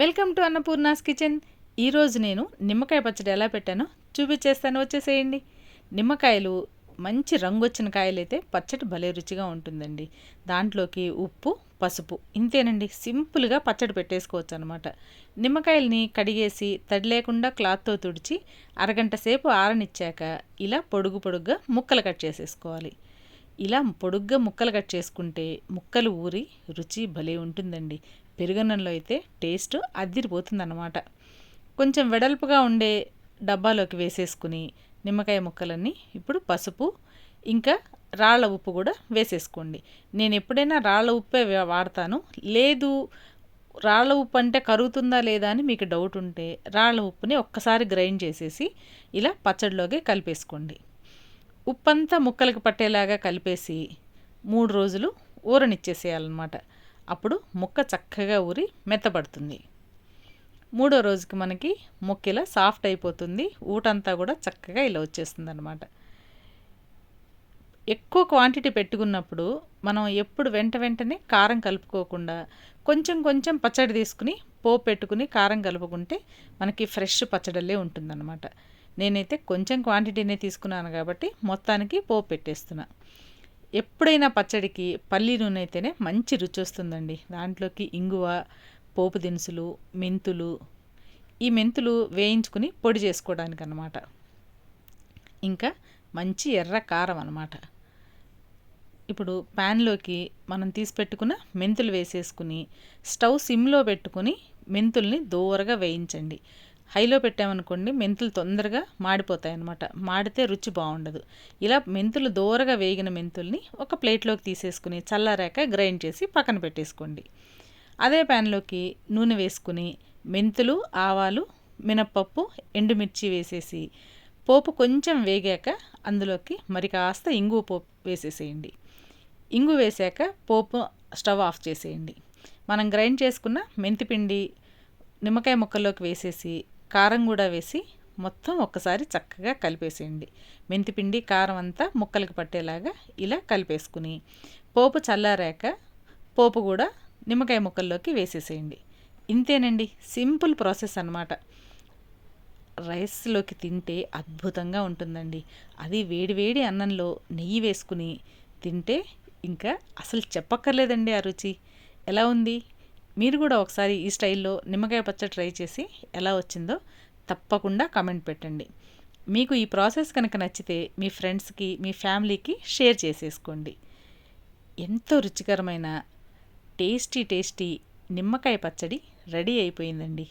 Welcome to Annapurna's kitchen. ఈరోజు నేను నిమ్మకాయ పచ్చడి ఎలా పెట్టానో చూపించేస్తాను. వచ్చేసేయండి. నిమ్మకాయలు మంచి రంగు వచ్చిన కాయలైతే పచ్చడి భలే రుచిగా ఉంటుందండి. దాంట్లోకి ఉప్పు పసుపు ఇంతేనండి. సింపుల్గా పచ్చడి పెట్టేసుకోవచ్చు అనమాట నిమ్మకాయల్ని కడిగేసి తడి లేకుండా క్లాత్తో తుడిచి అరగంట సేపు ఆరనిచ్చాక ఇలా పొడుగు పొడుగ్గా ముక్కలు కట్ చేసేసుకోవాలి. ఇలా పొడుగ్గా ముక్కలు కట్ చేసుకుంటే ముక్కలు ఊరి రుచి భలే ఉంటుందండి. పెరుగన్నంలో అయితే టేస్ట్ అద్దిరిపోతుందన్నమాట కొంచెం వెడల్పుగా ఉండే డబ్బాలోకి వేసేసుకుని నిమ్మకాయ ముక్కలన్నీ ఇప్పుడు పసుపు ఇంకా రాళ్ళ ఉప్పు కూడా వేసేసుకోండి. నేను ఎప్పుడైనా రాళ్ళ ఉప్పే వాడతాను. లేదు రాళ్ళ ఉప్పు అంటే కరుగుతుందా లేదా అని మీకు డౌట్ ఉంటే రాళ్ళ ఉప్పుని ఒక్కసారి గ్రైండ్ చేసేసి ఇలా పచ్చడిలోకి కలిపేసుకోండి. ఉప్పంతా ముక్కలకు పట్టేలాగా కలిపేసి మూడు రోజులు ఊరనిచ్చేసేయాలన్నమాట. అప్పుడు ముక్క చక్కగా ఊరి మెత్తబడుతుంది. మూడో రోజుకి మనకి ముక్క ఇలా సాఫ్ట్ అయిపోతుంది. ఊటంతా కూడా చక్కగా ఇలా వచ్చేస్తుంది అనమాట ఎక్కువ క్వాంటిటీ పెట్టుకున్నప్పుడు మనం ఎప్పుడు వెంట వెంటనే కారం కలుపుకోకుండా కొంచెం కొంచెం పచ్చడి తీసుకుని పోపు పెట్టుకుని కారం కలుపుకుంటే మనకి ఫ్రెష్ పచ్చడల్లే ఉంటుందన్నమాట. నేనైతే కొంచెం క్వాంటిటీనే తీసుకున్నాను కాబట్టి మొత్తానికి పోపు పెట్టేస్తున్నా. ఎప్పుడైనా పచ్చడికి పల్లి నూనె అయితేనే మంచి రుచి వస్తుందండి. దాంట్లోకి ఇంగువ పోపు దినుసులు మెంతులు ఈ మెంతులు వేయించుకుని పొడి చేసుకోవడానికి అనమాట ఇంకా మంచి ఎర్ర కారం అనమాట ఇప్పుడు ప్యాన్లోకి మనం తీసి పెట్టుకున్న మెంతులు వేసేసుకుని స్టవ్ సిమ్లో పెట్టుకుని మెంతుల్ని దూరగా వేయించండి. హైలో పెట్టామనుకోండి మెంతులు తొందరగా మాడిపోతాయి అన్నమాట మాడితే రుచి బాగుండదు. ఇలా మెంతులు దూరగా వేగిన మెంతుల్ని ఒక ప్లేట్లోకి తీసేసుకుని చల్లారాక గ్రైండ్ చేసి పక్కన పెట్టేసుకోండి. అదే ప్యాన్లోకి నూనె వేసుకుని మెంతులు ఆవాలు మినప్పప్పు ఎండుమిర్చి వేసేసి పోపు కొంచెం వేగాక అందులోకి మరి కాస్త ఇంగు పోపు వేసేసేయండి. ఇంగు వేసాక పోపు స్టవ్ ఆఫ్ చేసేయండి. మనం గ్రైండ్ చేసుకున్న మెంతిపిండి నిమ్మకాయ ముక్కల్లోకి వేసేసి కారం కూడా వేసి మొత్తం ఒక్కసారి చక్కగా కలిపేసేయండి. మెంతిపిండి కారం అంతా ముక్కలకు పట్టేలాగా ఇలా కలిపేసుకుని పోపు చల్లారాక పోపు కూడా నిమ్మకాయ ముక్కల్లోకి వేసేసేయండి. ఇంతేనండి సింపుల్ ప్రాసెస్ అనమాట రైస్లోకి తింటే అద్భుతంగా ఉంటుందండి. అది వేడివేడి అన్నంలో నెయ్యి వేసుకుని తింటే ఇంకా అసలు చెప్పక్కర్లేదండి ఆ రుచి. ఎలా ఉంది? మీరు కూడా ఒకసారి ఈ స్టైల్లో నిమ్మకాయ పచ్చడి ట్రై చేసి ఎలా వచ్చిందో తప్పకుండా కామెంట్ పెట్టండి. మీకు ఈ ప్రాసెస్ కనుక నచ్చితే మీ ఫ్రెండ్స్కి మీ ఫ్యామిలీకి షేర్ చేసేసుకోండి. ఎంతో రుచికరమైన టేస్టీ టేస్టీ నిమ్మకాయ పచ్చడి రెడీ అయిపోయిందండి.